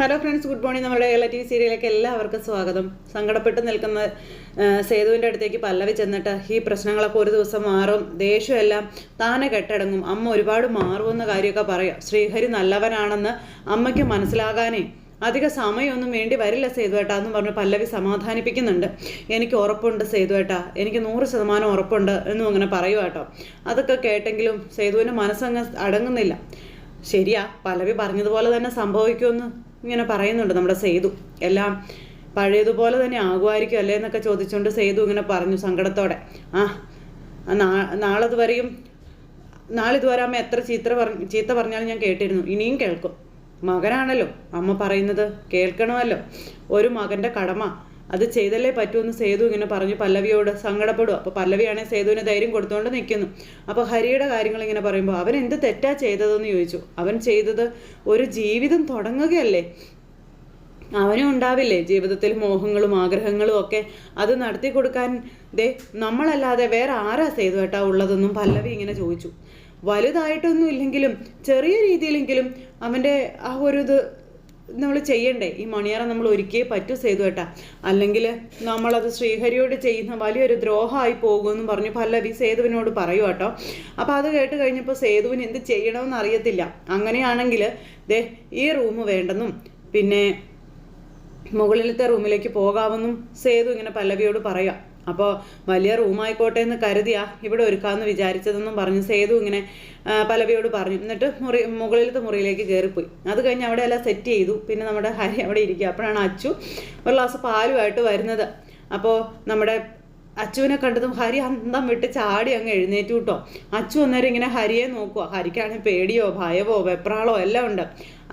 Hello friends good morning നമ്മുടെ Kerala T V സീരിയലിലേക്ക് എല്ലാവർക്കും സ്വാഗതം. സങ്കടപ്പെട്ട് നിൽക്കുന്ന സേതുവിന്റെ അടുത്തേക്ക് പല്ലവി ചെന്നിട്ട് ഈ പ്രശ്നങ്ങളൊക്കെ ഒരു ദിവസം മാറും ദേഷ്യമെല്ലാം താനെ കെട്ടടങ്ങും. അമ്മ ഒരുപാട് മാറുമെന്ന കാര്യമൊക്കെ പറയാം. ശ്രീഹരി നല്ലവനാണെന്ന് അമ്മയ്ക്ക് മനസ്സിലാകാനേ അധിക സമയമൊന്നും വേണ്ടി വരില്ല സേതുവേട്ടാ എന്ന് പറഞ്ഞ് പല്ലവി സമാധാനിപ്പിക്കുന്നുണ്ട്. എനിക്ക് ഉറപ്പുണ്ട് സേതുവേട്ടാ. എനിക്ക് നൂറ് ശതമാനം ഉറപ്പുണ്ട് എന്നും അങ്ങനെ പറയുക കേട്ടോ. അതൊക്കെ കേട്ടെങ്കിലും സേതുവിന്റെ മനസ്സങ്ങ് അടങ്ങുന്നില്ല. ശരിയാ പല്ലവി പറഞ്ഞതുപോലെ തന്നെ സംഭവിക്കുമെന്ന്. ഇങ്ങനെ പറയുന്നുണ്ട് നമ്മുടെ സേതു. എല്ലാം പഴയതുപോലെ തന്നെ ആകുമായിരിക്കും അല്ലേ എന്നൊക്കെ ചോദിച്ചുകൊണ്ട് സേതു ഇങ്ങനെ പറഞ്ഞു സങ്കടത്തോടെ. ആ നാളത് വരെയും നാളിതുവരെ അമ്മ എത്ര ചീത്ത പറഞ്ഞു ചീത്ത പറഞ്ഞാലും ഞാൻ കേട്ടിരുന്നു. ഇനിയും കേൾക്കും. മകനാണല്ലോ. അമ്മ പറയുന്നത് കേൾക്കണമല്ലോ. ഒരു മകന്റെ കടമ. അത് ചെയ്തല്ലേ പറ്റുമെന്ന് സേതു ഇങ്ങനെ പറഞ്ഞു. പല്ലവിയോട് സങ്കടപ്പെടും. അപ്പോൾ പല്ലവിയാണെങ്കിൽ സേതുവിന് ധൈര്യം കൊടുത്തുകൊണ്ട് നിൽക്കുന്നു അപ്പോൾ ഹരിയുടെ കാര്യങ്ങൾ ഇങ്ങനെ പറയുമ്പോൾ അവൻ എന്ത് തെറ്റാ ചെയ്തതെന്ന് ചോദിച്ചു. അവൻ ചെയ്തത് ഒരു ജീവിതം തുടങ്ങുകയല്ലേ? അവനും ഉണ്ടാവില്ലേ ജീവിതത്തിൽ മോഹങ്ങളും ആഗ്രഹങ്ങളും ഒക്കെ? അത് നടത്തി കൊടുക്കാൻ ദേ നമ്മളല്ലാതെ വേറെ ആരാ സേതു ഏട്ടാ ഉള്ളതെന്നും പല്ലവി ഇങ്ങനെ ചോദിച്ചു. വലുതായിട്ടൊന്നും ഇല്ലെങ്കിലും ചെറിയ രീതിയിലെങ്കിലും അവന്റെ ആ ഒരു ഇത് നമ്മൾ ചെയ്യണ്ടേ? ഈ മണിയറ നമ്മൾ ഒരുക്കിയേ പറ്റൂ സേതു കേട്ടാ അല്ലെങ്കിൽ നമ്മളത് ശ്രീഹരിയോട് ചെയ്യുന്ന വലിയൊരു ദ്രോഹമായി പോകുമെന്ന് പറഞ്ഞ് പല്ലവി സേതുവിനോട് പറയൂ കേട്ടോ. അപ്പോൾ അത് കേട്ട് കഴിഞ്ഞപ്പോൾ സേതുവിന് എന്ത് ചെയ്യണമെന്ന് അറിയത്തില്ല. അങ്ങനെയാണെങ്കിൽ ദേ ഈ റൂം വേണ്ടെന്നും പിന്നെ മുകളിലത്തെ റൂമിലേക്ക് പോകാമെന്നും സേതു ഇങ്ങനെ പല്ലവിയോട് പറയാം. അപ്പോൾ വലിയ റൂമായിക്കോട്ടെ എന്ന് കരുതിയാ ഇവിടെ ഒരുക്കാമെന്ന് വിചാരിച്ചതെന്നും പറഞ്ഞ് സേതു ഇങ്ങനെ പലവിയോട് പറഞ്ഞു. എന്നിട്ട് മുറി മുകളിലത്തെ മുറിയിലേക്ക് കയറിപ്പോയി അത് കഴിഞ്ഞ് അവിടെ എല്ലാം സെറ്റ് ചെയ്തു. പിന്നെ നമ്മുടെ ഹരി അവിടെ ഇരിക്കുക. അപ്പോഴാണ് അച്ചു ഒരു ഗ്ലാസ് പാലുമായിട്ട് വരുന്നത്. അപ്പോൾ നമ്മുടെ അച്ചുവിനെ കണ്ടതും ഹരി അന്തം വിട്ട് ചാടി അങ്ങ് എഴുന്നേറ്റു കേട്ടോ അച്ചു അന്നേരം ഇങ്ങനെ ഹരിയെ നോക്കുക. ഹരിക്കാണെങ്കിൽ പേടിയോ ഭയവോ വെപ്രാളോ എല്ലാം ഉണ്ട്.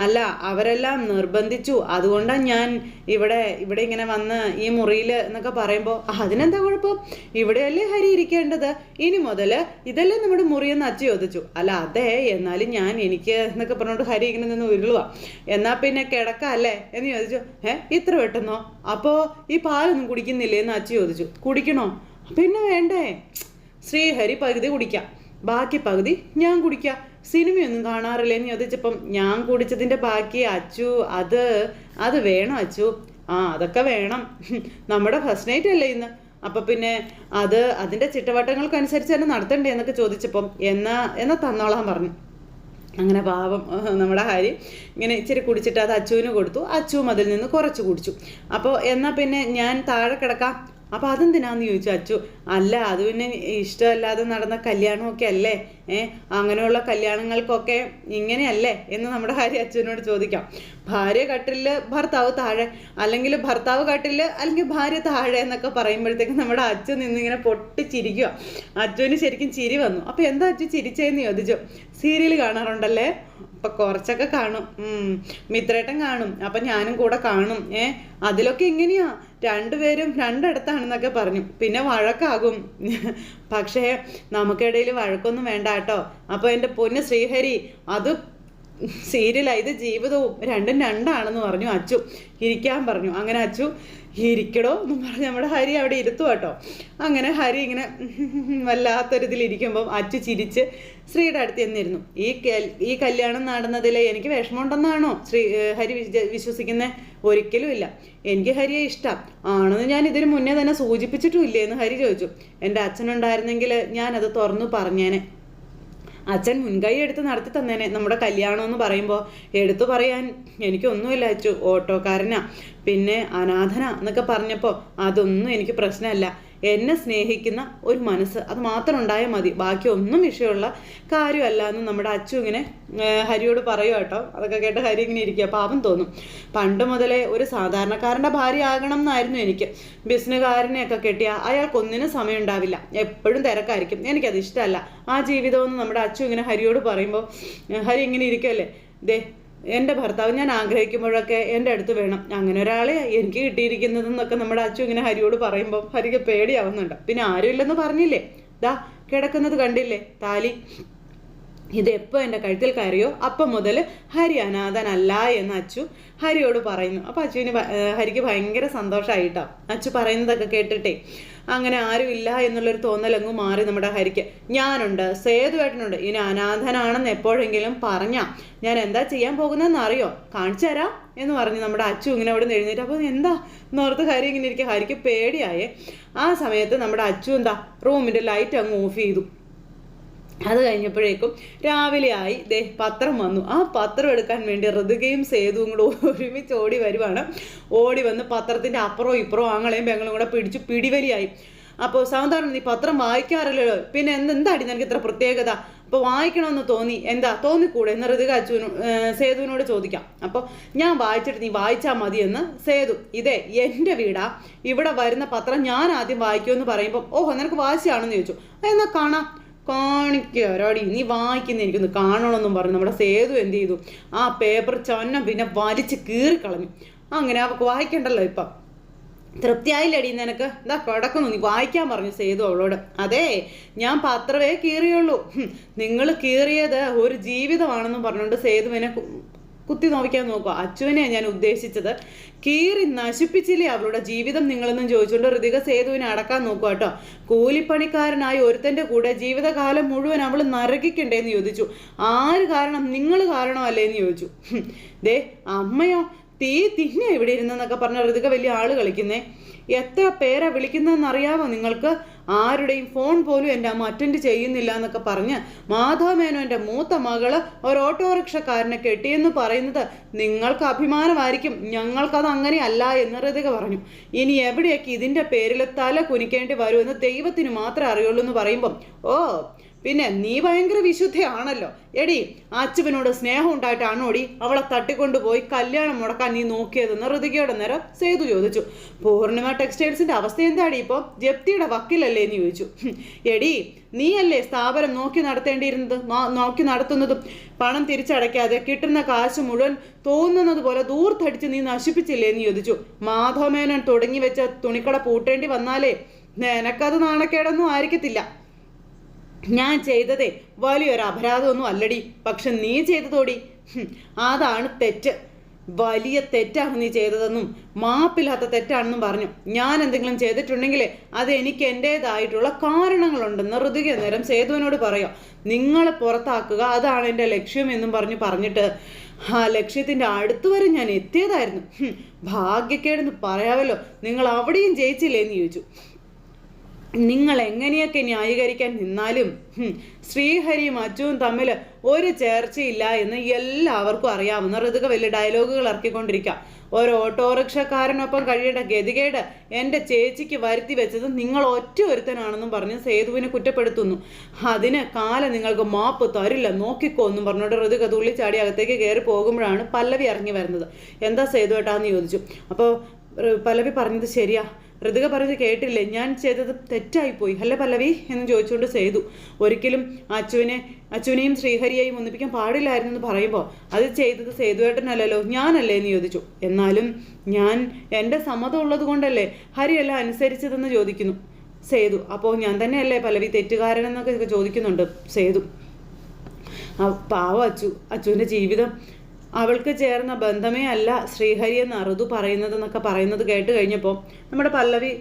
അല്ല അവരെല്ലാം നിർബന്ധിച്ചു. അതുകൊണ്ടാണ് ഞാൻ ഇവിടെ ഇവിടെ ഇങ്ങനെ വന്ന് ഈ മുറിയിൽ എന്നൊക്കെ പറയുമ്പോൾ അതിനെന്താ കുഴപ്പം? ഇവിടെയല്ലേ ഹരി ഇരിക്കേണ്ടത്? ഇനി മുതൽ ഇതല്ലേ നമ്മുടെ മുറിയെന്ന് അച്ഛ ചോദിച്ചു. അല്ല അതെ എന്നാലും ഞാൻ എനിക്ക് എന്നൊക്കെ പറഞ്ഞുകൊണ്ട് ഹരി ഇങ്ങനെ നിന്ന് ഉരുളുക എന്നാൽ പിന്നെ കിടക്കല്ലേ എന്ന് ചോദിച്ചു. ഏ ഇത്ര പെട്ടെന്നോ? അപ്പോൾ ഈ പാലൊന്നും കുടിക്കുന്നില്ലേ എന്ന് അച്ഛ ചോദിച്ചു. കുടിക്കണോ? പിന്നെ വേണ്ടേ. ശ്രീഹരി പകുതി കുടിക്കാം. ബാക്കി പകുതി ഞാൻ കുടിക്കാം. സിനിമയൊന്നും കാണാറില്ല? എന്ന് ചോദിച്ചപ്പം ഞാൻ കുടിച്ചതിന്റെ ബാക്കി അച്ചു അത് അത് വേണം അച്ചു. ആ അതൊക്കെ വേണം. നമ്മുടെ ഫസ്റ്റ് നൈറ്റ് അല്ലേ ഇന്ന്? അപ്പം പിന്നെ അത് അതിന്റെ ചിട്ടവട്ടങ്ങൾക്കനുസരിച്ച് തന്നെ നടത്തണ്ടേ എന്നൊക്കെ ചോദിച്ചപ്പം എന്നാ എന്നാ തന്നോളാൻ പറഞ്ഞു. അങ്ങനെ പാവം നമ്മുടെ ഹാരി ഇങ്ങനെ ഇച്ചിരി കുടിച്ചിട്ട് അത് അച്ചുവിന് കൊടുത്തു. അച്ചുവും അതിൽ നിന്ന് കുറച്ച് കുടിച്ചു. അപ്പോൾ എന്നാൽ പിന്നെ ഞാൻ താഴെ കിടക്കാം. അപ്പോൾ അതെന്തിനാന്ന് ചോദിച്ചു അച്ചു അല്ല അത് പിന്നെ ഇഷ്ടമല്ലാതെ നടന്ന കല്യാണമൊക്കെ അല്ലേ? അങ്ങനെയുള്ള കല്യാണങ്ങൾക്കൊക്കെ ഇങ്ങനെയല്ലേ എന്ന് നമ്മുടെ ഭാര്യ അച്ഛനോട് ചോദിക്കാം. ഭാര്യ കട്ടിൽ ഭർത്താവ് താഴെ അല്ലെങ്കിൽ ഭർത്താവ് കട്ടിൽ അല്ലെങ്കിൽ ഭാര്യ താഴെ എന്നൊക്കെ പറയുമ്പോഴത്തേക്കും നമ്മുടെ അച്ഛൻ നിന്നിങ്ങനെ പൊട്ടിച്ചിരിക്കുക. അച്ഛന് ശരിക്കും ചിരി വന്നു. അപ്പോൾ എന്താ അച്ഛൻ ചിരിച്ചതെന്ന് ചോദിച്ചു. സീരിയൽ കാണാറുണ്ടല്ലേ? അപ്പം കുറച്ചൊക്കെ കാണും. മിത്രേട്ടൻ കാണും. അപ്പം ഞാനും കൂടെ കാണും. ഏ അതിലൊക്കെ എങ്ങനെയാ? രണ്ടുപേരും രണ്ടിടത്താണെന്നൊക്കെ പറഞ്ഞു. പിന്നെ വഴക്കാകും. പക്ഷേ നമുക്കിടയിൽ വഴക്കൊന്നും വേണ്ട കേട്ടോ. അപ്പോൾ എന്റെ പൊന്ന് ശ്രീഹരി അത് സീരിയലാ ഇത് ജീവിതവും രണ്ടും രണ്ടാണെന്ന് പറഞ്ഞു അച്ചു. ഇരിക്കാൻ പറഞ്ഞു. അങ്ങനെ അച്ചു ഇരിക്കടോ എന്നും പറഞ്ഞ് നമ്മുടെ ഹരി അവിടെ ഇരുത്തു കേട്ടോ. അങ്ങനെ ഹരി ഇങ്ങനെ വല്ലാത്തൊരിതിലിരിക്കുമ്പം അച്ചു ചിരിച്ച് ശ്രീയുടെ അടുത്ത് ചെന്നിരുന്നു. ഈ ഈ കല്യാണം നടന്നതിൽ എനിക്ക് വിഷമമുണ്ടെന്നാണോ? ശ്രീ ഹരി വിശ്വസിക്കുന്ന ഒരിക്കലും ഇല്ല. എനിക്ക് ഹരിയെ ഇഷ്ടം. ആണെന്ന് ഞാൻ ഇതിന് മുന്നേ തന്നെ സൂചിപ്പിച്ചിട്ടും ഇല്ലേ? എന്ന് ഹരി ചോദിച്ചു. എന്റെ അച്ഛനുണ്ടായിരുന്നെങ്കിൽ ഞാനത് തുറന്നു പറഞ്ഞേനെ. അച്ഛൻ മുൻകൈ എടുത്ത് നടത്തി തന്നേനെ. നമ്മുടെ കല്യാണം എന്ന് പറയുമ്പോൾ എടുത്തു പറയാൻ എനിക്കൊന്നുമില്ല അച്ചു. ഓട്ടോക്കാരനാ. പിന്നെ അനാഥന എന്നൊക്കെ പറഞ്ഞപ്പോൾ അതൊന്നും എനിക്ക് പ്രശ്നമല്ല. എന്നെ സ്നേഹിക്കുന്ന ഒരു മനസ്സ്. അത് മാത്രം ഉണ്ടായാൽ മതി. ബാക്കി ഒന്നും വിഷയമുള്ള കാര്യമല്ല എന്ന് നമ്മുടെ അച്ചു ഇങ്ങനെ ഹരിയോട് പറയും കേട്ടോ. അതൊക്കെ കേട്ട് ഹരി ഇങ്ങനെ ഇരിക്കുക പാപം തോന്നും. പണ്ട് മുതലേ ഒരു സാധാരണക്കാരന്റെ ഭാര്യ ആകണം എന്നായിരുന്നു എനിക്ക്. ബിസിനസ്സുകാരനെയൊക്കെ കെട്ടിയ അയാൾക്കൊന്നിനും സമയം ഉണ്ടാവില്ല. എപ്പോഴും തിരക്കായിരിക്കും. എനിക്കത് ഇഷ്ടമല്ല ആ ജീവിതമെന്ന് നമ്മുടെ അച്ചു ഇങ്ങനെ ഹരിയോട് പറയുമ്പോൾ ഹരി ഇങ്ങനെ ഇരിക്കുമല്ലേ ദേ എന്റെ ഭർത്താവ് ഞാൻ ആഗ്രഹിക്കുമ്പോഴൊക്കെ എന്റെ അടുത്ത് വേണം. അങ്ങനെ ഒരാളെ എനിക്ക് കിട്ടിയിരിക്കുന്നതെന്നൊക്കെ നമ്മുടെ അച്ഛൻ ഇങ്ങനെ ഹരിയോട് പറയുമ്പോൾ ഹരിക്ക് പേടിയാവുന്നുണ്ട്. പിന്നെ ആരുമില്ലെന്ന് പറഞ്ഞില്ലേ? ദാ കിടക്കുന്നത് കണ്ടില്ലേ? താലി. ഇത് എപ്പോൾ എന്റെ കഴുത്തിൽ കയറിയോ? അപ്പം മുതൽ ഹരി അനാഥനല്ല എന്ന് അച്ചു ഹരിയോട് പറയുന്നു. അപ്പോൾ അച്ചുവിന് ഹരിക്ക് ഭയങ്കര സന്തോഷമായിട്ടോ അച്ചു പറയുന്നതൊക്കെ കേട്ടിട്ടേ. അങ്ങനെ ആരും ആരുമില്ല എന്നുള്ളൊരു തോന്നലങ്ങ് മാറി നമ്മുടെ ഹരിക്ക്. ഞാനുണ്ട് സേതുവേട്ടനുണ്ട്. ഇനി അനാഥനാണെന്ന് എപ്പോഴെങ്കിലും പറഞ്ഞാ ഞാൻ എന്താ ചെയ്യാൻ പോകുന്നതെന്ന് അറിയോ കാണിച്ചു തരാം എന്ന് പറഞ്ഞ് നമ്മുടെ അച്ചു ഇങ്ങനെ അവിടെ നിന്ന് എഴുന്നേറ്റ്. അപ്പോൾ എന്താ? നോർത്ത് ഹരി ഇങ്ങനെ ഇരിക്കുക ഹരിക്ക് പേടിയായേ. ആ സമയത്ത് നമ്മുടെ അച്ചു എന്താ? റൂമിന്റെ ലൈറ്റ് അങ്ങ് ഓഫ് ചെയ്തു. അത് കഴിഞ്ഞപ്പോഴേക്കും രാവിലെ ആയി ദേ പത്രം വന്നു. ആ പത്രം എടുക്കാൻ വേണ്ടി ഋതുകയും സേതുവും കൂടെ ഒരുമിച്ച് ഓടി വരുവാണ്. ഓടി വന്ന് പത്രത്തിന്റെ അപ്പുറവും ഇപ്പുറവും ആങ്ങളെയും പെങ്ങളും കൂടെ പിടിച്ചു പിടിവലിയായി. അപ്പോൾ സാധാരണ നീ പത്രം വായിക്കാറില്ലല്ലോ. പിന്നെ എന്ത് എന്താടി നിനക്ക് ഇത്ര പ്രത്യേകത? അപ്പോൾ വായിക്കണമെന്ന് തോന്നി. എന്താ തോന്നിക്കൂടെ? എന്ന് ഋതുക അച്ചുവിനോ സേതുവിനോട് ചോദിക്കാം. അപ്പോൾ ഞാൻ വായിച്ചിട്ട് നീ വായിച്ചാൽ മതിയെന്ന് സേതു ഇതേ എന്റെ വീടാ. ഇവിടെ വരുന്ന പത്രം ഞാൻ ആദ്യം വായിക്കുമെന്ന് പറയുമ്പോൾ ഓഹോ നിനക്ക് വാശിയാണെന്ന് ചോദിച്ചു. എന്നാൽ കാണാം. കാണിക്കാരോടി നീ വായിക്കുന്ന എനിക്കൊന്ന് കാണണമെന്നും പറഞ്ഞു. നമ്മുടെ സേതു എന്ത് ചെയ്തു ആ പേപ്പർ ചൊന്ന പിന്നെ വലിച്ച് കീറിക്കളഞ്ഞു. അങ്ങനെ അവൾക്ക് വായിക്കണ്ടല്ലോ ഇപ്പം. തൃപ്തിയായില്ലടി നിനക്ക്. എന്താ കിടക്കുന്നു. നീ വായിക്കാൻ പറഞ്ഞു സേതു അവളോട്. അതെ ഞാൻ പത്രമേ കീറിയുള്ളൂ. നിങ്ങൾ കീറിയത് ഒരു ജീവിതമാണെന്നും പറഞ്ഞുകൊണ്ട് സേതുവിനെ കുത്തി നോവിക്കാൻ നോക്കുക. അച്ചുവിനെയാണ് ഞാൻ ഉദ്ദേശിച്ചത്. കീറി നശിപ്പിച്ചില്ലേ അവളുടെ ജീവിതം നിങ്ങളെന്നും ചോദിച്ചുകൊണ്ട് ഋതിക സേതുവിനെ അടക്കാൻ നോക്കുക കേട്ടോ. കൂലിപ്പണിക്കാരനായി ഒരുത്തന്റെ കൂടെ ജീവിതകാലം മുഴുവൻ അവൾ നരകിക്കണ്ടേന്ന് ചോദിച്ചു. ആര് കാരണം നിങ്ങൾ കാരണമല്ലേ എന്ന് ചോദിച്ചു ദേ അമ്മയോ തീ തിന്നെ എവിടെ ഇരുന്നെന്നൊക്കെ പറഞ്ഞ ഋതിക വലിയ ആൾ കളിക്കുന്നേ. എത്ര പേരാ വിളിക്കുന്നതെന്ന് അറിയാമോ നിങ്ങൾക്ക്? ആരുടെയും ഫോൺ പോലും എന്റെ അമ്മ അറ്റൻഡ് ചെയ്യുന്നില്ല എന്നൊക്കെ പറഞ്ഞ് മാധവമേനോന്റെ മൂത്ത മകൾ ഒരു ഓട്ടോറിക്ഷക്കാരനെ കെട്ടിയെന്ന് പറയുന്നത് നിങ്ങൾക്ക് അഭിമാനമായിരിക്കും. ഞങ്ങൾക്കത് അങ്ങനെയല്ല എന്ന് ഋതിക പറഞ്ഞു. ഇനി എവിടെയൊക്കെ ഇതിന്റെ പേരിൽ തല കുനിക്കേണ്ടി വരുമെന്ന് ദൈവത്തിന് മാത്രമേ അറിയുള്ളൂ എന്ന് പറയുമ്പം ഓ പിന്നെ നീ ഭയങ്കര വിശുദ്ധയാണല്ലോ. എടി അച്ചുവിനോട് സ്നേഹം ഉണ്ടായിട്ടാണോടി അവളെ തട്ടിക്കൊണ്ടുപോയി കല്യാണം മുടക്കാൻ നീ നോക്കിയതെന്ന് ഋതികയുടെ നേരം സേതു ചോദിച്ചു. പൂർണിമ ടെക്സ്റ്റൈൽസിന്റെ അവസ്ഥ എന്താടി ഇപ്പോൾ ജപ്തിയുടെ വക്കിലല്ലേ എന്ന് ചോദിച്ചു. എടി നീയല്ലേ സ്ഥാപനം നോക്കി നടത്തേണ്ടിയിരുന്നത്? നോക്കി നടത്തുന്നതും പണം തിരിച്ചടയ്ക്കാതെ കിട്ടുന്ന കാശ് മുഴുവൻ തോന്നുന്നത് പോലെ ദൂർത്തടിച്ച് നീ നശിപ്പിച്ചില്ലേ എന്ന് ചോദിച്ചു. മാധവമേനൻ തുടങ്ങി വെച്ച തുണിക്കട പൂട്ടേണ്ടി വന്നാലേ നിനക്കത് നാണക്കേടൊന്നും ആയിരിക്കത്തില്ല. ഞാൻ ചെയ്തതേ വലിയൊരു അപരാധമൊന്നും അല്ലടി. പക്ഷെ നീ ചെയ്തതോടി. അതാണ് തെറ്റ്. വലിയ തെറ്റാണ് നീ ചെയ്തതെന്നും മാപ്പില്ലാത്ത തെറ്റാണെന്നും പറഞ്ഞു. ഞാൻ എന്തെങ്കിലും ചെയ്തിട്ടുണ്ടെങ്കിൽ അത് എനിക്ക് എന്റേതായിട്ടുള്ള കാരണങ്ങളുണ്ടെന്ന് ഋതുക നേരം സേതുവിനോട് പറയാം. നിങ്ങളെ പുറത്താക്കുക അതാണ് എന്റെ ലക്ഷ്യം എന്നും പറഞ്ഞ് പറഞ്ഞിട്ട് ആ ലക്ഷ്യത്തിന്റെ അടുത്ത് വരെ ഞാൻ എത്തിയതായിരുന്നു. ഭാഗ്യക്കേടെന്ന് പറയാമല്ലോ നിങ്ങൾ അവിടെയും ജയിച്ചില്ലേ എന്ന് ചോദിച്ചു. നിങ്ങൾ എങ്ങനെയൊക്കെ ന്യായീകരിക്കാൻ നിന്നാലും ശ്രീഹരിയും അച്ചുവും തമ്മിൽ ഒരു ചേർച്ചയില്ല എന്ന് എല്ലാവർക്കും അറിയാവുന്ന ഋതുക വലിയ ഡയലോഗുകൾ ഇറക്കിക്കൊണ്ടിരിക്കാം. ഒരു ഓട്ടോറിക്ഷക്കാരനൊപ്പം കഴിയേണ്ട ഗതികേട് എന്റെ ചേച്ചിക്ക് വരുത്തി വെച്ചത് നിങ്ങൾ ഒറ്റ ഒരുത്തനാണെന്നും പറഞ്ഞ് സേതുവിനെ കുറ്റപ്പെടുത്തുന്നു. അതിന് കാല നിങ്ങൾക്ക് മാപ്പ് തരില്ല നോക്കിക്കോ എന്നും പറഞ്ഞുകൊണ്ട് ഋതുക തുള്ളിച്ചാടി അകത്തേക്ക് കയറി പോകുമ്പോഴാണ് പല്ലവി ഇറങ്ങി വരുന്നത്. എന്താ സേതു ഏട്ടാന്ന് ചോദിച്ചു. അപ്പോൾ പല്ലവി പറഞ്ഞത് ശരിയാ. ഋതിക പറഞ്ഞത് കേട്ടില്ലേ? ഞാൻ ചെയ്തത് തെറ്റായിപ്പോയി. അല്ല പല്ലവി എന്ന് ചോദിച്ചുകൊണ്ട് ചെയ്തു ഒരിക്കലും അച്ചുവിനെ അച്ചുവിനെയും ശ്രീഹരിയെയും ഒന്നിപ്പിക്കാൻ പാടില്ലായിരുന്നു എന്ന് പറയുമ്പോൾ അത് ചെയ്തത് സേതുവേട്ടനല്ലല്ലോ ഞാനല്ലേ? എന്ന് ചോദിച്ചു. എന്നാലും ഞാൻ എന്റെ സമ്മതം ഉള്ളത് കൊണ്ടല്ലേ ഹരിയല്ല അനുസരിച്ചതെന്ന് ചോദിക്കുന്നു? സേതു അപ്പോൾ ഞാൻ തന്നെയല്ലേ പല്ലവി തെറ്റുകാരനെന്നൊക്കെ ചോദിക്കുന്നുണ്ട്? സേതു പാവം അച്ചു അച്ചുവിന്റെ ജീവിതം അവൾക്ക് ചേർന്ന ബന്ധമേ അല്ല ശ്രീഹരി എന്ന് അറുതു പറയുന്നത് എന്നൊക്കെ പറയുന്നത് കേട്ട് കഴിഞ്ഞപ്പോൾ നമ്മുടെ പല്ലവി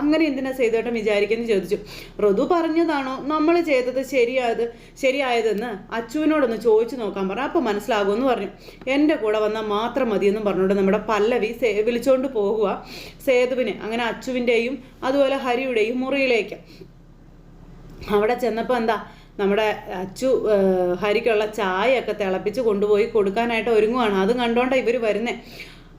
അങ്ങനെ എന്തിനാ സേതുവേട്ടൻ വിചാരിക്കുന്നു ചോദിച്ചു. ഋതു പറഞ്ഞതാണോ? നമ്മൾ ചെയ്തത് ശരിയായത് ശരിയായതെന്ന് അച്ചുവിനോടൊന്ന് ചോദിച്ചു നോക്കാൻ പറഞ്ഞു. അപ്പോൾ മനസ്സിലാകുമെന്ന് പറഞ്ഞു. എന്റെ കൂടെ വന്നാൽ മാത്രം മതിയെന്നും പറഞ്ഞുകൊണ്ട് നമ്മുടെ പല്ലവി സേ വിളിച്ചുകൊണ്ട് പോകുക സേതുവിനെ അങ്ങനെ അച്ചുവിന്റെയും അതുപോലെ ഹരിയുടെയും മുറിയിലേക്ക്. അവിടെ ചെന്നപ്പോൾ എന്താ? നമ്മുടെ അച്ചു ഹരിക്കുള്ള ചായയൊക്കെ തിളപ്പിച്ച് കൊണ്ടുപോയി കൊടുക്കാനായിട്ട് ഒരുങ്ങുവാണ്. അതും കണ്ടോണ്ടാ ഇവർ വരുന്നേ.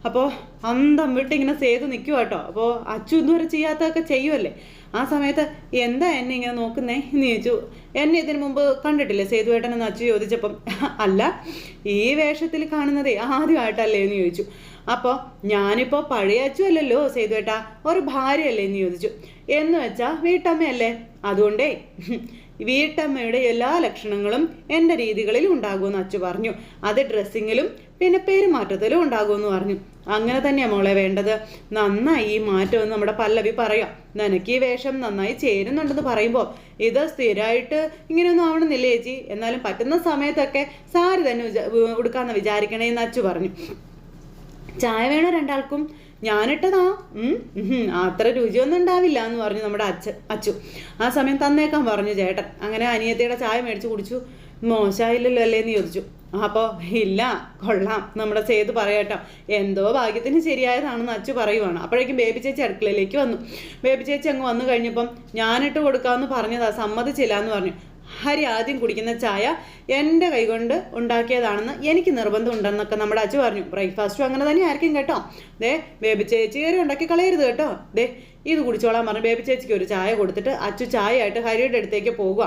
അപ്പോൾ അന്തം വിട്ട് ഇങ്ങനെ സേതു നിൽക്കുക കേട്ടോ അപ്പോൾ അച്ചു ഇതുവരെ ചെയ്യാത്തതൊക്കെ ചെയ്യുമല്ലേ ആ സമയത്ത് എന്താ എന്നെ ഇങ്ങനെ നോക്കുന്നേ എന്ന് ചോദിച്ചു. എന്നെ ഇതിനു മുമ്പ് കണ്ടിട്ടില്ലേ സേതുവേട്ടൻ എന്ന് അച്ചു ചോദിച്ചപ്പം? അല്ല ഈ വേഷത്തിൽ കാണുന്നതേ ആദ്യമായിട്ടല്ലേ എന്ന് ചോദിച്ചു. അപ്പോൾ ഞാനിപ്പോൾ പഴയ അച്ചു അല്ലല്ലോ സേതുവേട്ടാ ഒരു ഭാര്യയല്ലേ എന്ന് ചോദിച്ചു. എന്ന് വെച്ചാൽ വീട്ടമ്മയല്ലേ? അതുകൊണ്ടേ വീട്ടമ്മയുടെ എല്ലാ ലക്ഷണങ്ങളും എന്റെ രീതികളിൽ ഉണ്ടാകുമെന്ന് അച്ചു പറഞ്ഞു. അത് ഡ്രസ്സിങ്ങിലും പിന്നെ പെരുമാറ്റത്തിലും ഉണ്ടാകുമെന്ന് പറഞ്ഞു. അങ്ങനെ തന്നെയാ മോളെ വേണ്ടത്. നന്നായി ഈ മാറ്റം നമ്മുടെ പല്ലവി പറയാം. നിനക്ക് ഈ വേഷം നന്നായി ചേരുന്നുണ്ടെന്ന് പറയുമ്പോൾ ഇത് സ്ഥിരമായിട്ട് ഇങ്ങനെയൊന്നും ആവണമെന്നില്ല ചേച്ചി? എന്നാലും പറ്റുന്ന സമയത്തൊക്കെ സാരി തന്നെ ഉടുക്കാമെന്ന് വിചാരിക്കണേന്ന് അച്ചു പറഞ്ഞു. ചായ വേണോ രണ്ടാൾക്കും? ഞാനിട്ടതാ. അത്ര രുചിയൊന്നും ഉണ്ടാവില്ല എന്ന് പറഞ്ഞു നമ്മുടെ അച്ഛ അച്ചു. ആ സമയം തന്നേക്കാൻ പറഞ്ഞു ചേട്ടൻ. അങ്ങനെ അനിയത്തിയുടെ ചായ മേടിച്ച് കുടിച്ചു. മോശമായില്ലല്ലോ അല്ലേ എന്ന് ചോദിച്ചു. അപ്പോൾ ഇല്ല കൊള്ളാം. നമ്മുടെ സേതു പറയട്ടോ. എന്തോ ഭാഗ്യത്തിന് ശരിയായതാണെന്ന് അച്ചു പറയുവാണ്. അപ്പോഴേക്കും ബേബി ചേച്ചി അടുക്കളയിലേക്ക് വന്നു. ബേബി ചേച്ചി അങ്ങ് വന്നു കഴിഞ്ഞപ്പം ഞാനിട്ട് കൊടുക്കാമെന്ന് പറഞ്ഞതാ സമ്മതിച്ചില്ല എന്ന് പറഞ്ഞു. ഹരി ആദ്യം കുടിക്കുന്ന ചായ എന്റെ കൈകൊണ്ട് ഉണ്ടാക്കിയതാണെന്ന് എനിക്ക് നിർബന്ധമുണ്ടെന്നൊക്കെ നമ്മുടെ അച്ഛൻ പറഞ്ഞു. ബ്രേക്ക്ഫാസ്റ്റും അങ്ങനെ തന്നെ ആയിരിക്കും കേട്ടോ. ദേ ബേബി ചേച്ചി കയറി ഉണ്ടാക്കി കളയരുത് കേട്ടോ. ദേ ഇത് കുടിച്ചോളാൻ പറഞ്ഞു. ബേബി ചേച്ചിക്ക് ഒരു ചായ കൊടുത്തിട്ട് അച്ചു ചായ ആയിട്ട് ഹരിയുടെ അടുത്തേക്ക് പോകുക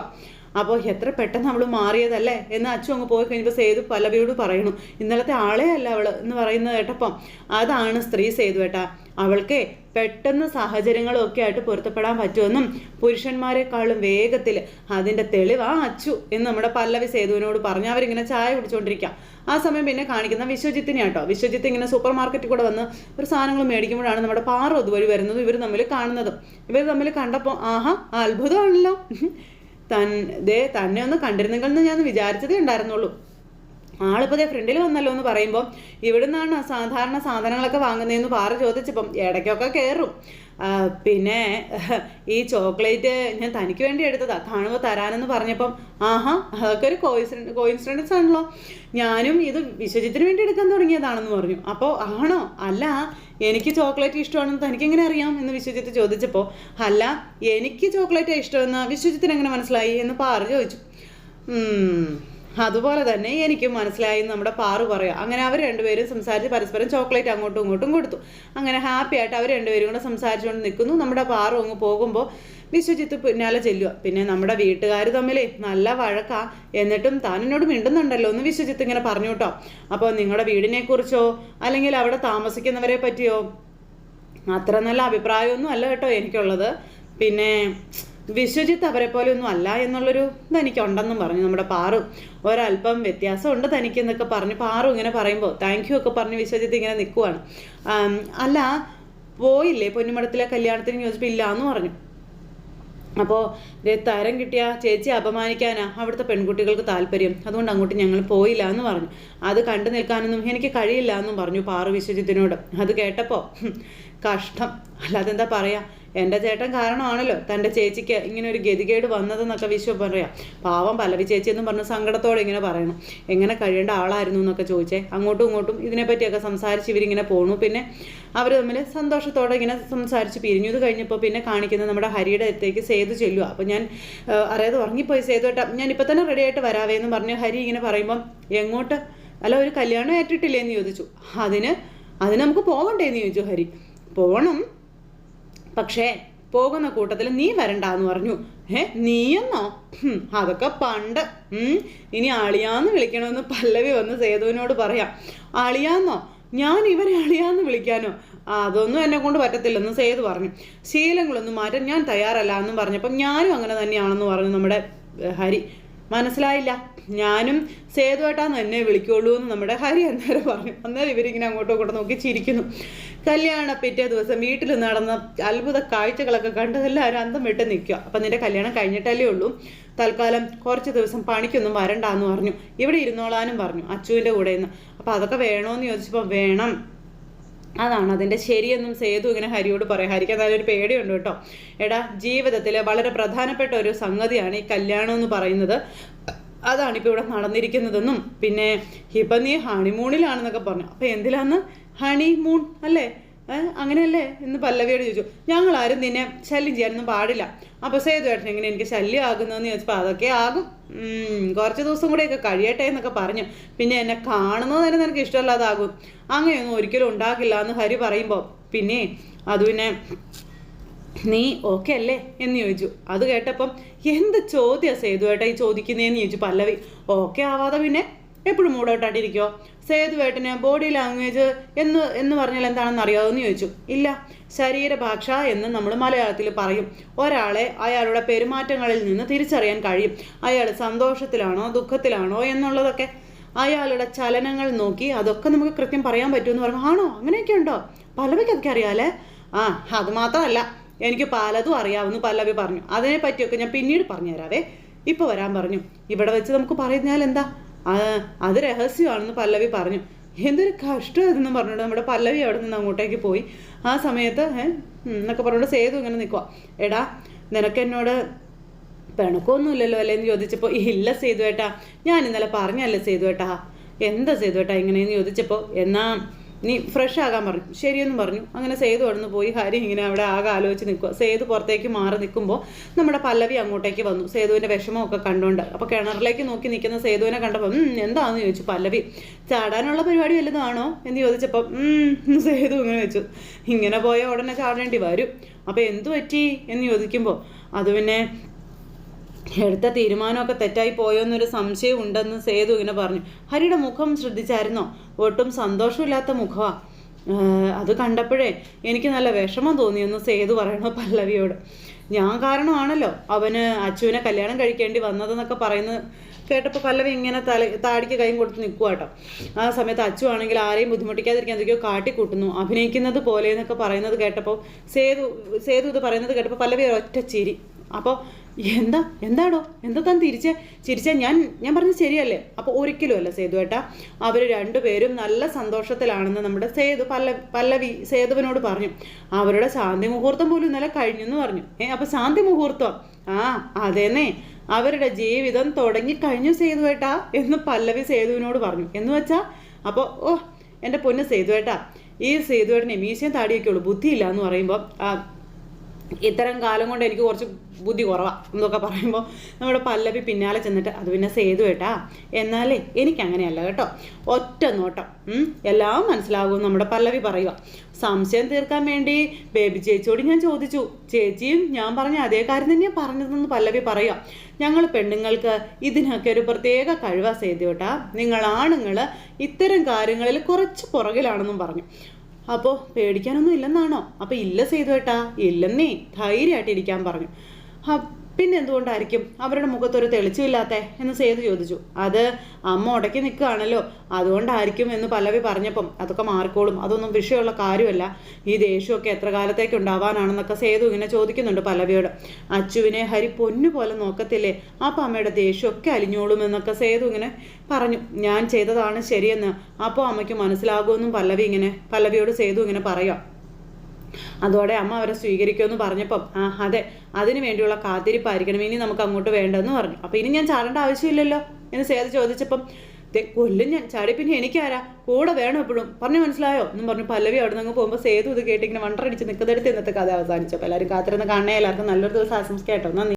അപ്പോൾ എത്ര പെട്ടെന്ന് അവൾ മാറിയതല്ലേ? എന്ന് അച്ചു അങ്ങ് പോയി കഴിഞ്ഞപ്പോൾ സേതു പലവിയോട് പറയണു. ഇന്നലത്തെ ആളെ അല്ല അവൾ എന്ന് പറയുന്നത് കേട്ടപ്പം അതാണ് സ്ത്രീ സേതു ഏട്ടാ. അവൾക്ക് പെട്ടെന്ന് സാഹചര്യങ്ങളൊക്കെ ആയിട്ട് പൊരുത്തപ്പെടാൻ പറ്റുമെന്നും പുരുഷന്മാരെക്കാളും വേഗത്തിൽ അതിന്റെ തെളിവാ അച്ചു എന്ന് നമ്മുടെ പല്ലവി സേതുവിനോട് പറഞ്ഞ്. അവരിങ്ങനെ ചായ കുടിച്ചുകൊണ്ടിരിക്കുക ആ സമയം പിന്നെ കാണിക്കുന്ന വിശ്വജിത്തിനെ കേട്ടോ വിശ്വജിത്ത് ഇങ്ങനെ സൂപ്പർ മാർക്കറ്റിൽ കൂടെ വന്ന് ഒരു സാധനങ്ങൾ മേടിക്കുമ്പോഴാണ് നമ്മുടെ പാറു അതുവഴി വരുന്നതും ഇവർ തമ്മിൽ കാണുന്നതും. ഇവർ തമ്മിൽ കണ്ടപ്പോൾ ആഹാ അത്ഭുതമാണല്ലോ. തൻ ദേ തന്നെ ഒന്ന് കണ്ടിരുന്നെങ്കിൽ എന്ന് ഞാൻ വിചാരിച്ചതേ ഉണ്ടായിരുന്നുള്ളൂ. ആളിപ്പോൾ ഫ്രണ്ടിൽ വന്നല്ലോ എന്ന് പറയുമ്പോൾ ഇവിടുന്നാണ് സാധാരണ സാധനങ്ങളൊക്കെ വാങ്ങുന്നതെന്ന് പാറ ചോദിച്ചപ്പം ഇടയ്ക്കൊക്കെ കയറും പിന്നെ ഈ ചോക്ലേറ്റ് ഞാൻ തനിക്ക് വേണ്ടി എടുത്തതാ. കാണുമ്പോൾ തരാനെന്ന് പറഞ്ഞപ്പം ആഹാ അതൊക്കെ ഒരു കോയിൻസിഡൻ കോയിൻസിഡൻസ് ആണല്ലോ. ഞാനും ഇത് വിശ്വജിത്തിന് വേണ്ടി എടുക്കാൻ തുടങ്ങിയതാണെന്ന് പറഞ്ഞു. അപ്പോൾ ആണോ? അല്ല എനിക്ക് ചോക്ലേറ്റ് ഇഷ്ടമാണെന്ന് തനിക്ക് എങ്ങനെ അറിയാം എന്ന് വിശ്വജിത്ത് ചോദിച്ചപ്പോൾ അല്ല എനിക്ക് ചോക്ലേറ്റ് ഇഷ്ടമെന്ന് വിശ്വജിത്തിന് എങ്ങനെ മനസ്സിലായി എന്ന് പാറ ചോദിച്ചു. അതുപോലെ തന്നെ എനിക്കും മനസ്സിലായി നമ്മുടെ പാറു പറയാം. അങ്ങനെ അവർ രണ്ടുപേരും സംസാരിച്ച് പരസ്പരം ചോക്ലേറ്റ് അങ്ങോട്ടും ഇങ്ങോട്ടും കൊടുത്തു. അങ്ങനെ ഹാപ്പി ആയിട്ട് അവർ രണ്ടുപേരും കൂടെ സംസാരിച്ചുകൊണ്ട് നിൽക്കുന്നു. നമ്മുടെ പാറു അങ്ങ് പോകുമ്പോൾ വിശ്വജിത്ത് പിന്നാലെ ചെല്ലുക പിന്നെ നമ്മുടെ വീട്ടുകാർ തമ്മിലേ നല്ല വഴക്കാ. എന്നിട്ടും താൻ എന്നോട് മിണ്ടുന്നുണ്ടല്ലോ എന്ന് വിശ്വജിത്ത് ഇങ്ങനെ പറഞ്ഞു കേട്ടോ. അപ്പോൾ നിങ്ങളുടെ വീടിനെ കുറിച്ചോ അല്ലെങ്കിൽ അവിടെ താമസിക്കുന്നവരെ പറ്റിയോ? അത്ര നല്ല അഭിപ്രായമൊന്നും അല്ല കേട്ടോ എനിക്കുള്ളത്. പിന്നെ വിശ്വജിത്ത് അവരെ പോലെ ഒന്നും അല്ല എന്നുള്ളൊരു തനിക്കുണ്ടെന്നും പറഞ്ഞു. നമ്മുടെ പാറു ഒരല്പം വ്യത്യാസമുണ്ട് തനിക്ക് എന്നൊക്കെ പറഞ്ഞ് പാറു ഇങ്ങനെ പറയുമ്പോൾ താങ്ക് യു ഒക്കെ പറഞ്ഞ് വിശ്വജിത്ത് ഇങ്ങനെ നിൽക്കുവാണ് അല്ല പോയില്ലേ പൊന്നുമടത്തിലെ കല്യാണത്തിന് ചോദിച്ചപ്പോൾ ഇല്ല എന്ന് പറഞ്ഞു അപ്പോൾ തരം കിട്ടിയ ചേച്ചി അപമാനിക്കാനാ അവിടുത്തെ പെൺകുട്ടികൾക്ക് താല്പര്യം. അതുകൊണ്ട് അങ്ങോട്ട് ഞങ്ങൾ പോയില്ല എന്ന് പറഞ്ഞു. അത് കണ്ടു നിൽക്കാനൊന്നും എനിക്ക് കഴിയില്ല എന്നും പറഞ്ഞു പാറു വിശ്വജിത്തിനോട്. അത് കേട്ടപ്പോൾ കഷ്ടം. അല്ലാതെ എന്താ പറയാ? എന്റെ ചേട്ടൻ കാരണമാണല്ലോ തന്റെ ചേച്ചിക്ക് ഇങ്ങനെ ഒരു ഗതികേട് വന്നതെന്നൊക്കെ വിശ്വ പറയാം. പാവം പല്ലവി ചേച്ചി എന്നും പറഞ്ഞ് സങ്കടത്തോടെ ഇങ്ങനെ പറയണം. എങ്ങനെ കഴിയേണ്ട ആളായിരുന്നു എന്നൊക്കെ ചോദിച്ചേ. അങ്ങോട്ടും ഇങ്ങോട്ടും ഇതിനെപ്പറ്റിയൊക്കെ സംസാരിച്ച് ഇവരിങ്ങനെ പോണു. പിന്നെ അവർ തമ്മിൽ സന്തോഷത്തോടെ ഇങ്ങനെ സംസാരിച്ച് പിരിഞ്ഞു. ഇത് കഴിഞ്ഞപ്പോൾ പിന്നെ കാണിക്കുന്നത് നമ്മുടെ ഹരിയുടെ അടുത്തേക്ക് സേതു ചെല്ലുക അപ്പോൾ ഞാൻ അറിയാതെ ഉറങ്ങിപ്പോയി സേതു ഏട്ടാ ഞാൻ ഇപ്പം തന്നെ റെഡി ആയിട്ട് വരാവേ എന്ന് പറഞ്ഞ് ഹരി ഇങ്ങനെ പറയുമ്പം എങ്ങോട്ട്? അല്ല ഒരു കല്യാണം ഏറ്റിട്ടില്ലേ എന്ന് ചോദിച്ചു. അതിന് അതിന് നമുക്ക് പോകണ്ടേ എന്ന് ചോദിച്ചു ഹരി. പോകണം പക്ഷേ പോകുന്ന കൂട്ടത്തിൽ നീ വരണ്ടാന്ന് പറഞ്ഞു. ഏ നീയെന്നോ? അതൊക്കെ പണ്ട്. ഇനി അളിയാന്ന് വിളിക്കണമെന്ന് പല്ലവി വന്ന് സേതുവിനോട് പറയാം. അളിയാന്നോ? ഞാൻ ഇവനെ അളിയാന്ന് വിളിക്കാനോ? അതൊന്നും എന്നെ കൊണ്ട് പറ്റത്തില്ലെന്ന് സേതു പറഞ്ഞു. ശീലങ്ങളൊന്നും മാറ്റാൻ ഞാൻ തയ്യാറല്ല എന്നും പറഞ്ഞപ്പം ഞാനും അങ്ങനെ തന്നെയാണെന്ന് പറഞ്ഞു നമ്മുടെ ഹരി. മനസ്സിലായില്ല. ഞാനും സേതുവേട്ടാന്ന് എന്നെ വിളിക്കുള്ളൂ എന്ന് നമ്മുടെ ഹരി അന്നേരം പറഞ്ഞു. അന്നേരം ഇവരിങ്ങനെ അങ്ങോട്ടും ഇങ്ങോട്ടും നോക്കി ചിരിക്കുന്നു. കല്യാണ പിറ്റേ ദിവസം വീട്ടിൽ നടന്ന അത്ഭുത കാഴ്ചകളൊക്കെ കണ്ട് എല്ലാവരും അന്തം വിട്ട് നിൽക്കുക. അപ്പം നിന്റെ കല്യാണം കഴിഞ്ഞിട്ടല്ലേ ഉള്ളൂ. തൽക്കാലം കുറച്ച് ദിവസം പണിക്കൊന്നും വരണ്ടാന്ന് പറഞ്ഞു. ഇവിടെ ഇരുന്നോളാനും പറഞ്ഞു അച്ചുവിന്റെ കൂടെ നിന്ന് അപ്പം അതൊക്കെ വേണോന്ന് ചോദിച്ചപ്പോൾ വേണം. അതാണ് അതിന്റെ ശരിയെന്നും സേതു ഇങ്ങനെ ഹരിയോട് പറയാം. ഹരിക്ക് എന്തായാലും ഒരു പേടിയുണ്ട് കേട്ടോ. എടാ ജീവിതത്തിൽ വളരെ പ്രധാനപ്പെട്ട ഒരു സംഗതിയാണ് ഈ കല്യാണം എന്ന് പറയുന്നത്. അതാണ് ഇപ്പോൾ ഇവിടെ നടന്നിരിക്കുന്നതെന്നും പിന്നെ ഇപ്പം നീ ഹണിമൂണിലാണെന്നൊക്കെ പറഞ്ഞു. അപ്പം എന്തിലാന്ന്? ഹണിമൂൺ അല്ലേ? അങ്ങനെയല്ലേ? എന്ന് പല്ലവിയോട് ചോദിച്ചു. ഞങ്ങൾ ആരും നിന്നെ ശല്യം ചെയ്യാനൊന്നും പാടില്ല. അപ്പോൾ സേതു ഏട്ടൻ എങ്ങനെ എനിക്ക് ശല്യം ആകുന്നതെന്ന് ചോദിച്ചപ്പോൾ അതൊക്കെ ആകും. കുറച്ച് ദിവസം കൂടെയൊക്കെ കഴിയട്ടെ എന്നൊക്കെ പറഞ്ഞു. പിന്നെ എന്നെ കാണുന്നത് തന്നെ നിനക്ക് ഇഷ്ടമല്ലാതാകും. അങ്ങനെയൊന്നും ഒരിക്കലും ഉണ്ടാകില്ല എന്ന് ഹരി പറയുമ്പോൾ പിന്നെ അത് പിന്നെ നീ ഓക്കെ അല്ലേ? എന്ന് ചോദിച്ചു. അത് കേട്ടപ്പം എന്ത് ചോദ്യ സേതുവേട്ട ഈ ചോദിക്കുന്നതെന്ന് ചോദിച്ചു പല്ലവി. ഓക്കെ ആവാതെ പിന്നെ എപ്പോഴും മൂടോട്ടായിട്ടിരിക്കോ സേതുവേട്ടന് ബോഡി ലാംഗ്വേജ് എന്ന് എന്ന് പറഞ്ഞാൽ എന്താണെന്ന് അറിയാമെന്ന് ചോദിച്ചു. ഇല്ല ശരീരഭാഷ എന്ന് നമ്മൾ മലയാളത്തിൽ പറയും. ഒരാളെ അയാളുടെ പെരുമാറ്റങ്ങളിൽ നിന്ന് തിരിച്ചറിയാൻ കഴിയും. അയാൾ സന്തോഷത്തിലാണോ ദുഃഖത്തിലാണോ എന്നുള്ളതൊക്കെ. അയാളുടെ ചലനങ്ങൾ നോക്കി അതൊക്കെ നമുക്ക് കൃത്യം പറയാൻ പറ്റുമെന്ന് പറഞ്ഞു. ആണോ? അങ്ങനെയൊക്കെ ഉണ്ടോ? പല്ലവിക്ക് അതൊക്കെ അറിയാമല്ലേ ആ അത് മാത്രമല്ല എനിക്ക് പലതും അറിയാമെന്ന് പല്ലവി പറഞ്ഞു. അതിനെ പറ്റിയൊക്കെ ഞാൻ പിന്നീട് പറഞ്ഞുതരാവേ. ഇപ്പോൾ വരാൻ പറഞ്ഞു. ഇവിടെ വെച്ച് നമുക്ക് പറഞ്ഞാൽ എന്താ? അത് രഹസ്യമാണെന്ന് പല്ലവി പറഞ്ഞു. എന്തൊരു കഷ്ടം ഇതെന്ന് പറഞ്ഞിട്ട് നമ്മുടെ പല്ലവി അവിടെ നിന്ന് അങ്ങോട്ടേക്ക് പോയി. ആ സമയത്ത് എന്നൊക്കെ പറഞ്ഞുകൊണ്ട് സേതു ഇങ്ങനെ നിൽക്കുക എടാ നിനക്ക് എന്നോട് അല്ലേ എന്ന് ചോദിച്ചപ്പോൾ ഇല്ല സേതു ഏട്ടാ ഞാൻ ഇന്നലെ പറഞ്ഞല്ലേ സേതു ഏട്ടാ എന്താ സേതു ഏട്ടാ ഇങ്ങനെയെന്ന് ചോദിച്ചപ്പോൾ എന്നാ നീ ഫ്രഷ് ആകാൻ പറഞ്ഞു. ശരിയെന്ന് പറഞ്ഞു. അങ്ങനെ സേതു അവിടുന്ന് പോയി ഹരി ഇങ്ങനെ അവിടെ ആകെ ആലോചിച്ച് നിൽക്കുക. സേതു പുറത്തേക്ക് മാറി നിൽക്കുമ്പോൾ നമ്മുടെ പല്ലവി അങ്ങോട്ടേക്ക് വന്നു. സേതുവിന്റെ വിഷമമൊക്കെ കണ്ടുകൊണ്ട്. അപ്പോൾ കിണറിലേക്ക് നോക്കി നിൽക്കുന്ന സേതുവിനെ കണ്ടപ്പോൾ "ഉം, എന്താണെന്ന് ചോദിച്ചു പല്ലവി. ചാടാനുള്ള പരിപാടി വല്ലതാണോ എന്ന് ചോദിച്ചപ്പോൾ സേതു ഇങ്ങനെ വെച്ചു ഇങ്ങനെ പോയാൽ ഉടനെ ചാടേണ്ടി വരും. അപ്പോൾ എന്തു പറ്റി? എന്ന് ചോദിക്കുമ്പോൾ അത് പിന്നെ എടുത്ത തീരുമാനമൊക്കെ തെറ്റായി പോയോ എന്നൊരു സംശയം ഉണ്ടെന്ന് സേതു ഇങ്ങനെ പറഞ്ഞു. ഹരിയുടെ മുഖം ശ്രദ്ധിച്ചായിരുന്നോ? ഒട്ടും സന്തോഷമില്ലാത്ത മുഖമാ അത് കണ്ടപ്പോഴേ എനിക്ക് നല്ല വിഷമം തോന്നിയെന്ന് സേതു പറയണോ പല്ലവിയോട്. ഞാൻ കാരണമാണല്ലോ അവന് അച്ചുവിനെ കല്യാണം കഴിക്കേണ്ടി വന്നതെന്നൊക്കെ പറയുന്നത് കേട്ടപ്പോൾ പല്ലവി ഇങ്ങനെ തല താടിക്ക് കൈ കൊടുത്ത് നിൽക്കുക കേട്ടോ ആ സമയത്ത് അച്ചു ആണെങ്കിൽ ആരെയും ബുദ്ധിമുട്ടിക്കാതിരിക്കാൻ എന്തൊക്കെയോ കാട്ടിക്കൂട്ടുന്നു. അഭിനയിക്കുന്നത് പോലെ എന്നൊക്കെ പറയുന്നത് കേട്ടപ്പോൾ സേതു സേതു ഇത് പറയുന്നത് കേട്ടപ്പോൾ പല്ലവി ഒറ്റ ചിരി. അപ്പോൾ എന്താ? എന്താണോ എന്താ താൻ തിരിച്ച ചിരിച്ച ഞാൻ ഞാൻ പറഞ്ഞത് ശരിയല്ലേ? അപ്പോൾ ഒരിക്കലും അല്ല സേതു ഏട്ടാ. അവർ രണ്ടുപേരും നല്ല സന്തോഷത്തിലാണെന്ന് നമ്മുടെ സേതു പല്ല പല്ലവി സേതുവിനോട് പറഞ്ഞു. അവരുടെ ശാന്തി മുഹൂർത്തം പോലും ഇന്നലെ കഴിഞ്ഞു എന്ന് പറഞ്ഞു. ഏ അപ്പോൾ ശാന്തി മുഹൂർത്തം? ആ അതേന്നേ. അവരുടെ ജീവിതം തുടങ്ങി കഴിഞ്ഞു സേതു ഏട്ടാ എന്ന് പല്ലവി സേതുവിനോട് പറഞ്ഞു. എന്ന് വെച്ചാ അപ്പോൾ ഓ എന്റെ പൊന്ന് സേതു ഏട്ടാ ഈ സേതു ഏട്ടനെ മീശയും താടിയൊക്കെ ഉള്ളൂ. ബുദ്ധിയില്ല എന്ന് പറയുമ്പോൾ ആ ഇത്തരം കാലം കൊണ്ട് എനിക്ക് കുറച്ച് ബുദ്ധി കുറവാണ് എന്നൊക്കെ പറയുമ്പോൾ നമ്മുടെ പല്ലവി പിന്നാലെ ചെന്നിട്ട് അത് പിന്നെ സേതു കേട്ടാ എന്നാലേ എനിക്ക് അങ്ങനെയല്ല കേട്ടോ. ഒറ്റ നോട്ടം. എല്ലാം മനസ്സിലാകും നമ്മുടെ പല്ലവി പറയുക സംശയം തീർക്കാൻ വേണ്ടി ബേബി ചേച്ചിയോട് ഞാൻ ചോദിച്ചു. ചേച്ചിയും ഞാൻ പറഞ്ഞ അതേ കാര്യം തന്നെയാണ് പറഞ്ഞതെന്ന് പല്ലവി പറയുക ഞങ്ങൾ പെണ്ണുങ്ങൾക്ക് ഇതിനൊക്കെ ഒരു പ്രത്യേക കഴിവാ സേതു കേട്ടാ നിങ്ങൾ ആണുങ്ങൾ ഇത്തരം കാര്യങ്ങളിൽ കുറച്ച് പുറകിലാണെന്നും പറഞ്ഞു. അപ്പോൾ പേടിക്കാനൊന്നും ഇല്ലെന്നാണോ? അപ്പോൾ ഇല്ല സേതു ഏട്ടാ ഇല്ലെന്നേ ധൈര്യമായിട്ട് ഇരിക്കാൻ പറഞ്ഞു പിന്നെ എന്തുകൊണ്ടായിരിക്കും അവരുടെ മുഖത്തൊരു തെളിച്ചില്ലാത്തേ എന്ന് സേതു ചോദിച്ചു. അത് അമ്മ ഉടക്കി നിൽക്കുകയാണല്ലോ. അതുകൊണ്ടായിരിക്കും എന്ന് പല്ലവി പറഞ്ഞപ്പം അതൊക്കെ മാറിക്കോളും. അതൊന്നും വിഷയമുള്ള കാര്യമല്ല. ഈ ദേഷ്യമൊക്കെ എത്ര കാലത്തേക്ക് ഉണ്ടാവാനാണെന്നൊക്കെ സേതു ഇങ്ങനെ ചോദിക്കുന്നുണ്ട് പല്ലവിയോട്. അച്ചുവിനെ ഹരി പൊന്നു പോലെ നോക്കത്തില്ലേ? അപ്പം അമ്മയുടെ ദേഷ്യമൊക്കെ അലിഞ്ഞോളും എന്നൊക്കെ സേതു ഇങ്ങനെ പറഞ്ഞു. ഞാൻ ചെയ്തതാണ് ശരിയെന്ന്. അപ്പോൾ അമ്മയ്ക്ക് മനസ്സിലാകുമെന്നും പല്ലവി ഇങ്ങനെ പല്ലവിയോട് സേതു ഇങ്ങനെ പറയാം. അതോടെ അമ്മ അവരെ സ്വീകരിക്കുമെന്ന് പറഞ്ഞപ്പം ആ അതെ അതിനു വേണ്ടിയുള്ള കാത്തിരിപ്പായിരിക്കണം. ഇനി നമുക്ക് അങ്ങോട്ട് വേണ്ടെന്ന് പറഞ്ഞു. അപ്പം ഇനി ഞാൻ ചാടേണ്ട ആവശ്യമില്ലല്ലോ എന്ന് സേതു ചോദിച്ചപ്പം "ദേ, കൊല്ലും ഞാൻ. ചാടി പിന്നെ എനിക്കാരാ? കൂടെ വേണം എപ്പോഴും. പറഞ്ഞു മനസ്സിലായോ? എന്നും പറഞ്ഞു പല്ലവി അവിടെ നിന്ന് പോകുമ്പോൾ സേതു ഇത് കേട്ടിങ്ങനെ വണ്ടറടിച്ച് നിൽക്കുന്നിടത്ത് ഇന്നത്തെ കഥ അവസാനിച്ചപ്പോൾ എല്ലാവരും കാത്തിരുന്ന് കാണണേ. എല്ലാവർക്കും നല്ലൊരു ദിവസം ആശംസിക്കാം കേട്ടോ. നന്ദി.